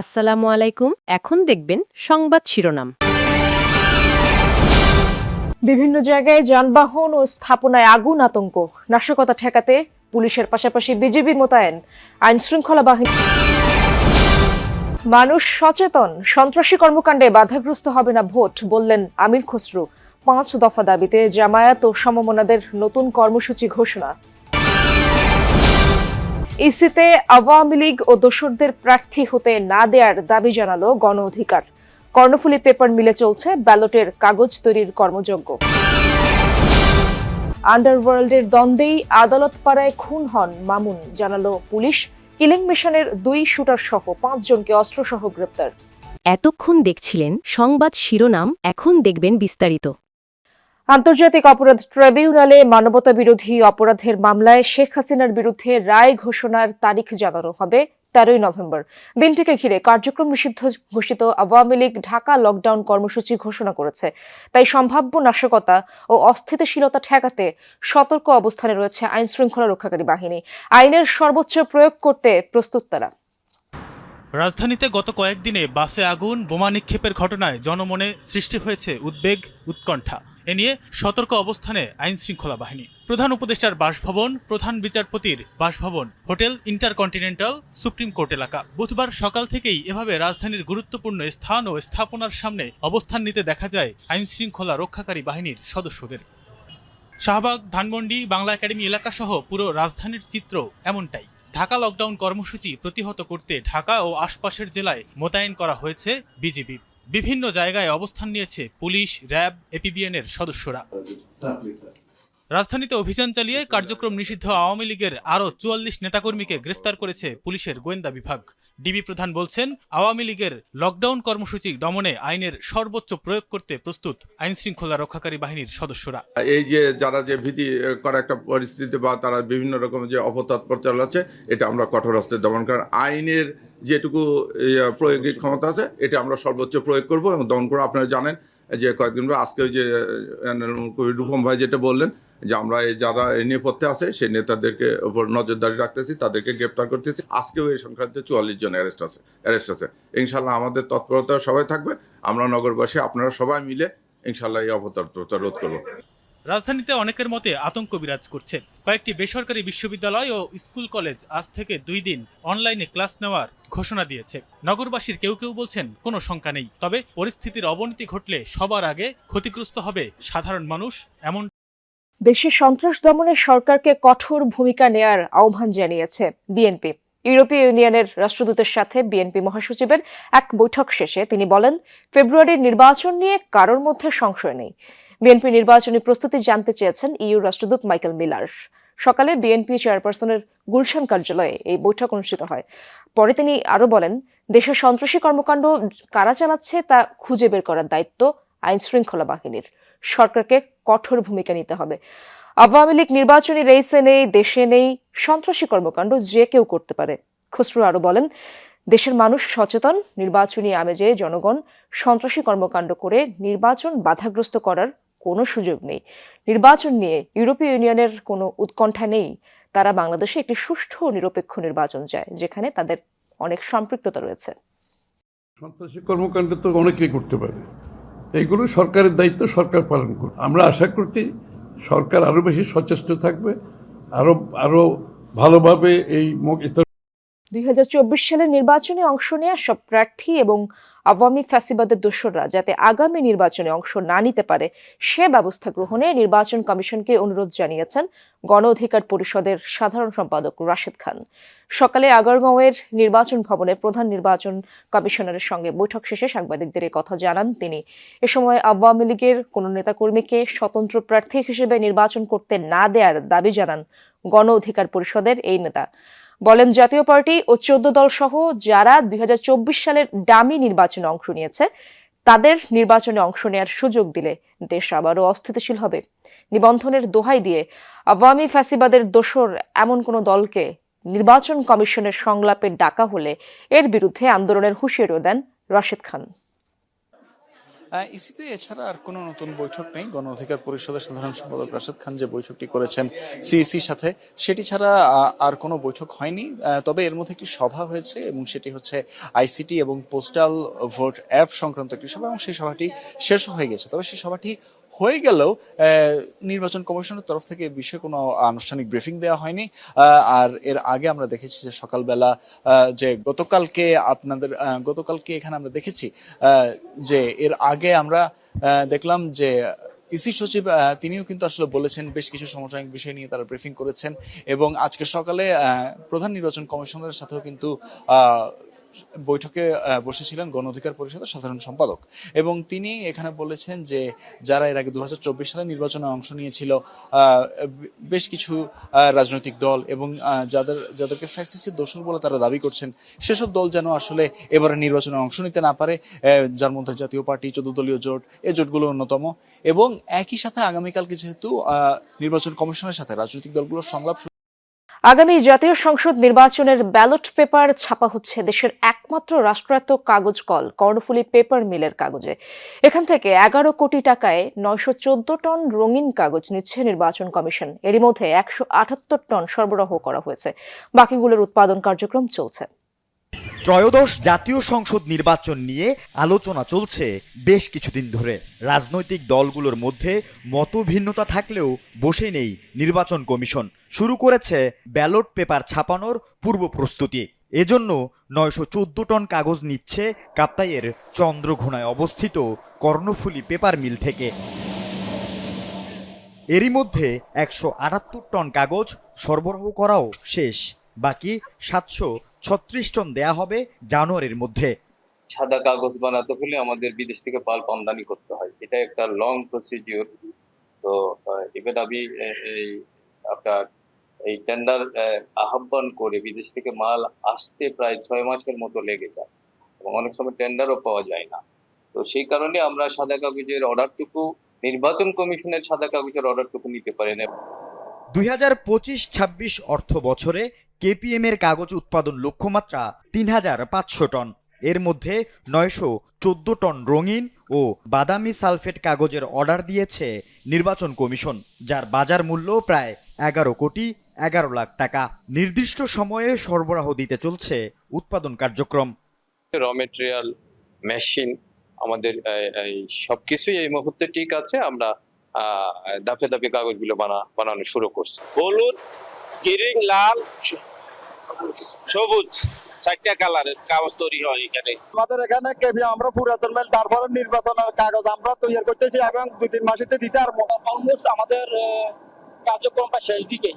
আসসালামু আলাইকুম। এখন দেখবেন সংবাদ শিরোনাম। বিভিন্ন জায়গায় যানবাহন ও স্থাপনায় আগুন আতঙ্ক। নাশকতা ঠেকাতে পুলিশের পাশাপাশি বিজেপি মোতায়েন। আইন শৃঙ্খলা বাহিনী। মানুষ সচেতন। সন্ত্রাসী কর্মকাণ্ডে বাধাগ্রস্ত হবে না ভোট, বললেন আমির খসরু। পাঁচ দফা দাবিতে জামায়াত ও সমমনাদের নতুন কর্মসূচি ঘোষণা। ইসিতে আওয়ামী লীগ ও দোসরদের প্রার্থী হতে না দেয়ার দাবি জানালো গণ অধিকার। কর্ণফুলী পেপার মিলে চলছে ব্যালটের কাগজ তৈরির কর্মযজ্ঞ। আন্ডারওয়ার্ল্ডের দ্বন্দ্বেই আদালত পাড়ায় খুন হন মামুন, জানালো পুলিশ। কিলিং মিশনের দুই শুটার সহ পাঁচজনকে অস্ত্রসহ গ্রেপ্তার। এতক্ষণ দেখছিলেন সংবাদ শিরোনাম, এখন দেখবেন বিস্তারিত। আন্তর্জাতিক অপরাধ ট্রাইব্যুনালে মানবতা বিরোধী অপরাধের মামলায় শেখ হাসিনার বিরুদ্ধে রায় ঘোষণার তারিখ জানানো হবে তেরোই নভেম্বর। দিনটিকে ঘিরে কার্যক্রম নিষিদ্ধ ঘোষিত আওয়ামী লীগ ঢাকা লকডাউন কর্মসূচি ঘোষণা করেছে। তাই সম্ভাব্য নাশকতা ও অস্থিতিশীলতা ঠেকাতে সতর্ক অবস্থানে রয়েছে আইন শৃঙ্খলা রক্ষাকারী বাহিনী। আইনের সর্বোচ্চ প্রয়োগ করতে প্রস্তুত তারা। রাজধানীতে গত কয়েকদিনে বাসে আগুন, বোমা নিক্ষেপের ঘটনায় জনমনে সৃষ্টি হয়েছে উদ্বেগ, উৎকণ্ঠা। এ নিয়ে সতর্ক অবস্থানে আইন শৃঙ্খলা বাহিনী। প্রধান উপদেষ্টার বাসভবন, প্রধান বিচারপতির বাসভবন, হোটেল ইন্টারকন্টিনেন্টাল, সুপ্রিম কোর্ট এলাকা। বুধবার সকাল থেকেই এভাবে রাজধানীর গুরুত্বপূর্ণ স্থান ও স্থাপনার সামনে অবস্থান নিতে দেখা যায় আইন শৃঙ্খলা রক্ষাকারী বাহিনীর সদস্যদের। শাহবাগ, ধানমন্ডি, বাংলা একাডেমি এলাকাসহ পুরো রাজধানীর চিত্র এমনটাই। ঢাকা লকডাউন কর্মসূচি প্রতিহত করতে ঢাকা ও আশপাশের জেলায় মোতায়েন করা হয়েছে বিজিবি। বিভিন্ন জায়গায় অবস্থান নিয়েছে পুলিশ, র্যাব এপিবিএন এর সদস্যরা। রাজধানীতে অভিযান চালিয়ে কার্যক্রম নিষিদ্ধ আওয়ামী লীগের আরও চুয়াল্লিশ নেতাকর্মীকে গ্রেফতার করেছে পুলিশের গোয়েন্দা বিভাগ। ডিবি প্রধান বলছেন, আওয়ামী লীগের লকডাউন কর্মসূচি দমনে আইনের সর্বোচ্চ প্রয়োগ করতে প্রস্তুত আইন শৃঙ্খলা রক্ষাকারী বাহিনীর সদস্যরা। এই যে যারা যে ভীতি করা একটা পরিস্থিতি বা তারা বিভিন্ন রকম যে অপতৎপর চালাচ্ছে, এটা আমরা কঠোর হস্তে দমন করার আইনের যেটুকু প্রয়োগিক ক্ষমতা আছে এটা আমরা সর্বোচ্চ প্রয়োগ করব এবং দমন করে আপনারা জানেন যে কয়েকদিন পর আজকে ওই যে রূপম ভাই যেটা বললেন যে আমরা এই যারা নেপথ্যে আছে সেই নেতাদেরকে উপর নজরদারি রাখতেছি তাদেরকে গ্রেপ্তার করতেছি। আজকেও এই সংক্রান্তে চুয়াল্লিশ জন অ্যারেস্ট আছে অ্যারেস্ট আছে। ইনশাল্লাহ আমাদের তৎপরতা সবাই থাকবে। আমরা নগরবাসী আপনারা সবাই মিলে ইনশাল্লাহ এই অপতৎপরতা রোধ করব। রাজধানীতে অনেকের মতে আতঙ্ক বিরাজ করছে। কয়েকটি বেসরকারি বিশ্ববিদ্যালয় ও স্কুল কলেজ আজ থেকে দুই দিন অনলাইনে ক্লাস নেওয়ার ঘোষণা দিয়েছে। নগরবাসীর কেউ কেউ বলছেন, কোনো শঙ্কা নেই। তবে পরিস্থিতির অবনতি ঘটলে সবার আগে ক্ষতিগ্রস্ত হবে সাধারণ মানুষ, এমন দেশে সন্ত্রাস দমনে সরকারকে কঠোর ভূমিকা নেয়ার আহ্বান জানিয়েছে বিএনপি। ইউরোপীয় ইউনিয়নের রাষ্ট্রদূতের সাথে বিএনপি মহাসচিবের এক বৈঠক শেষে তিনি বলেন, ফেব্রুয়ারির নির্বাচন নিয়ে কারোর মধ্যে সংশয় নেই। বিএনপি নির্বাচনী প্রস্তুতি জানতে চেয়েছেন ইইউ রাষ্ট্রদূত মাইকেল মিলার। সকালে বিএনপি চেয়ারপারসনের গুলশান কার্যালয়ে এই বৈঠক অনুষ্ঠিত হয়। পরে তিনি আরও বলেন, দেশের সন্ত্রাসী কর্মকাণ্ড কারা চালাচ্ছে তা খুঁজে বের করার দায়িত্ব আইন শৃঙ্খলা বাহিনীর। সরকারকে কঠোর ভূমিকা নিতে হবে। আওয়ামী লীগ নির্বাচনী রেসে নেই, দেশে নেই, সন্ত্রাসী কর্মকাণ্ড যে কেউ করতে পারে। খসরু আরও বলেন, দেশের মানুষ সচেতন, নির্বাচনী আমেজে জনগণ সন্ত্রাসী কর্মকাণ্ড করে নির্বাচন বাধাগ্রস্ত করার কোনো সুযোগ নেই। নির্বাচন নিয়ে ইউরোপীয় ইউনিয়নের কোনো উৎকণ্ঠা নেই। তারা বাংলাদেশে একটি সুষ্ঠু নিরপেক্ষ নির্বাচন চায়, যেখানে তাদের অনেক সম্পৃক্ততা রয়েছে। সন্ত্রাসী কর্মকাণ্ড তো অনেকেই করতে পারে। এইগুলো সরকারের দায়িত্ব, সরকার পালন করবে আমরা আশা করছি সরকার আরও বেশি সচেষ্ট থাকবে আরও আরও ভালোভাবে এই দুই হাজার চব্বিশ সালের নির্বাচনে অংশ নেওয়া সব প্রার্থী এবং আওয়ামী ফ্যাসিবাদের দোসররা যাতে আগামী নির্বাচনে অংশ না নিতে পারে, সে ব্যবস্থা গ্রহণে নির্বাচন কমিশনকে অনুরোধ জানিয়েছেন গণ অধিকার পরিষদের সাধারণ সম্পাদক রাশেদ খান। সকালে আগারগাঁওয়ের নির্বাচন ভবনে প্রধান নির্বাচন কমিশনারের সঙ্গে বৈঠক শেষে সাংবাদিকদের কথা জানান তিনি। এ সময় আওয়ামী লীগের কোনো নেতাকর্মীকে স্বতন্ত্র প্রার্থী হিসেবে নির্বাচন করতে না দেওয়ার দাবি জানান গণ অধিকার পরিষদের এই নেতা। বলেন জাতীয় পার্টি ও চোদ্দ দল সহ যারা দুই হাজার চব্বিশ সালের ডামি নির্বাচনে অংশ নিয়েছে, তাদের নির্বাচনে অংশ নেওয়ার সুযোগ দিলে দেশ আবারও অস্থিতিশীল হবে। নিবন্ধনের দোহাই দিয়ে আওয়ামী ফ্যাসিবাদের দোসর এমন কোন দলকে নির্বাচন কমিশনের সংলাপে ডাকা হলে এর বিরুদ্ধে আন্দোলনের হুঁশিয়ারিও দেন রাশেদ খান। ইসিতে এছাড়া আর কোনো নতুন বৈঠক নেই। গণ অধিকার পরিষদের সাধারণ সম্পাদক রাশেদ খান যে বৈঠকটি করেছেন সিইসির সাথে, সেটি ছাড়া আর কোনো বৈঠক হয়নি। তবে এর মধ্যে একটি সভা হয়েছে এবং সেটি হচ্ছে আইসিটি এবং পোস্টাল ভোট অ্যাপ সংক্রান্ত একটি সভা এবং সেই সভাটি শেষ হয়ে গেছে। তবে সেই সভাটি হয়ে গেলেও নির্বাচন কমিশনের তরফ থেকে বিষয়ে কোনো আনুষ্ঠানিক ব্রিফিং দেওয়া হয়নি। আর এর আগে আমরা দেখেছি যে সকালবেলা যে গতকালকে আপনাদের গতকালকে এখানে আমরা দেখেছি যে এর আগে আমরা দেখলাম যে ইসি সচিব তিনিও কিন্তু আসলে বলেছেন বেশ কিছু সমসাময়িক বিষয় নিয়ে তারা ব্রিফিং করেছেন এবং আজকে সকালে প্রধান নির্বাচন কমিশনারের সাথেও কিন্তু বৈঠকে বসেছিলেন গণ অধিকার পরিষদের সাধারণ সম্পাদক। এবং তিনি এখানে বলেছেন যে, যারা এর আগে দু হাজার চব্বিশ সালে নির্বাচনে অংশ নিয়েছিল বেশ কিছু রাজনৈতিক দল এবং যাদের, যাদেরকে ফ্যাসিস্টের দোষর বলে তারা দাবি করছেন, সেসব দল যেন আসলে এবারে নির্বাচনে অংশ নিতে না পারে যার মধ্যে জাতীয় পার্টি চতুর্দলীয় জোট এই জোটগুলো অন্যতম। এবং একই সাথে আগামীকালকে যেহেতু নির্বাচন কমিশনের সাথে রাজনৈতিক দলগুলোর সংলাপ আগামী জাতীয় সংসদ নির্বাচনের ব্যালট পেপার ছাপা হচ্ছে দেশের একমাত্র রাষ্ট্রায়ত্ত কাগজ কল, কর্ণফুলি পেপার মিলের কাগজে। এখান থেকে এগারো কোটি টাকায় নয়শো চোদ্দ টন রঙিন কাগজ নিচ্ছে নির্বাচন কমিশন। এরই মধ্যে একশো আটাত্তর টন সরবরাহ করা হয়েছে। বাকিগুলোর উৎপাদন কার্যক্রম চলছে। ত্রয়োদশ জাতীয় সংসদ নির্বাচন নিয়ে আলোচনা চলছে বেশ কিছুদিন ধরে। রাজনৈতিক দলগুলোর মধ্যে মতভিন্নতা থাকলেও বসে নেই নির্বাচন কমিশন। শুরু করেছে ব্যালট পেপার ছাপানোর পূর্ব প্রস্তুতি। এজন্য নয়শো চোদ্দ টন কাগজ নিচ্ছে কাপ্তাইয়ের চন্দ্রঘোনায় অবস্থিত কর্ণফুলী পেপার মিল থেকে। এরই মধ্যে একশো আটাত্তর টন কাগজ সরবরাহ করাও শেষ। বাকি সাতশো ছত্রিশ টন দেয়া হবে জানুয়ারির মধ্যে। সাদা কাগজ বানাতে হলে আমাদের বিদেশ থেকে পাল্প আমদানি করতে হয়। এটা একটা লং প্রসিডিওর তো ইভেন আমি এই আপনার এই টেন্ডার আহ্বান করে বিদেশ থেকে মাল আসতে প্রায় ছয় মাসের মতো লেগে যায় এবং অনেক সময় টেন্ডারও পাওয়া যায় না। তো সেই কারণে আমরা সাদা কাগজের অর্ডারটুকু নির্বাচন কমিশনের সাদা কাগজের অর্ডারটুকু নিতে পারি না দুই হাজার পঁচিশ ছাব্বিশ অর্থ বছরে কেপিএম এর কাগজ উৎপাদন লক্ষ্যমাত্রা তিন হাজার পাঁচশো টন। এর মধ্যে নয়শো চোদ্দ টন রঙিন ও বাদামি সালফেট কাগজের অর্ডার দিয়েছে নির্বাচন কমিশন যার বাজার মূল্য প্রায় এগারো কোটি এগারো লাখ টাকা। নির্দিষ্ট সময়ে সরবরাহ দিতে চলছে উৎপাদন কার্যক্রম। র মেটেরিয়াল মেশিন আমাদের সবকিছুই এই মুহূর্তে ঠিক আছে আমরা আহ, দাপে দাপে কাগজগুলো বানা বানানো শুরু করছি। হলুদ গ্রিন লাল সবুজ চারটা কালার কাগজ তৈরি হয় এখানে। আমাদের এখানে কেবি আমরা পুরাতন মেল তারপরে নির্বাচনের কাগজ আমরা তৈরি করতেছি এবং দুই তিন মাসেতে দিতে আর অলমোস্ট আমাদের কার্যক্রমটা শেষ দিকেই।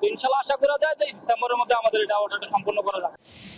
তো ইনশাল্লাহ আশা করা যায় যে ডিসেম্বরের মধ্যে আমাদের এটা অর্ডারটা সম্পূর্ণ করা যাবে